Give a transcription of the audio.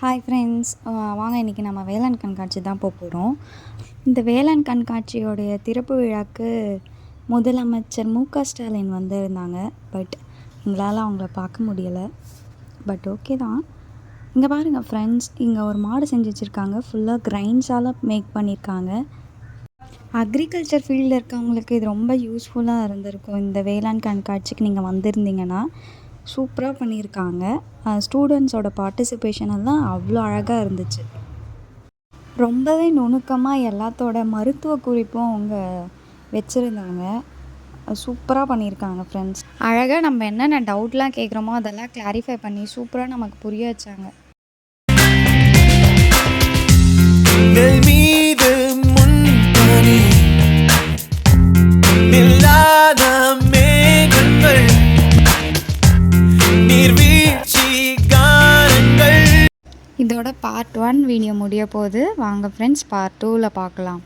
Hi friends வாங்க இன்றைக்கி நம்ம வேளாண் கண்காட்சி தான் போக போகிறோம் இந்த வேளாண் கண்காட்சியோடைய திறப்பு விழாக்கு முதலமைச்சர் மு க ஸ்டாலின் வந்திருந்தாங்க. பட் எங்களால் அவங்கள பார்க்க முடியலை. பட் ஓகே தான். இங்கே பாருங்கள் ஃப்ரெண்ட்ஸ் இங்கே ஒரு மாடு செஞ்சு வச்சுருக்காங்க. ஃபுல்லாக கிரைண்ட்ஸால் மேக் பண்ணியிருக்காங்க அக்ரிகல்ச்சர் ஃபீல்டில் இருக்கவங்களுக்கு இது ரொம்ப யூஸ்ஃபுல்லாக இருந்திருக்கும். இந்த வேளாண் கண்காட்சிக்கு நீங்கள் வந்திருந்தீங்கன்னா சூப்பராக பண்ணியிருக்காங்க. ஸ்டூடெண்ட்ஸோட பார்ட்டிசிபேஷன் எல்லாம் அவ்வளோ அழகாக இருந்துச்சு. ரொம்பவே நுணுக்கமாக எல்லாத்தோட மருத்துவ குறிப்பும் அவங்க வச்சுருந்தாங்க. சூப்பராக பண்ணியிருக்காங்க ஃப்ரெண்ட்ஸ் அழகாக நம்ம என்னென்ன டவுட்லாம் கேட்குறோமோ அதெல்லாம் கிளாரிஃபை பண்ணி சூப்பராக நமக்கு புரிய வச்சாங்க. இதோட பார்ட் ஒன் வீடியோ முடிய போகுது வாங்க ஃப்ரெண்ட்ஸ் பார்ட் டூவில் பார்க்கலாம்.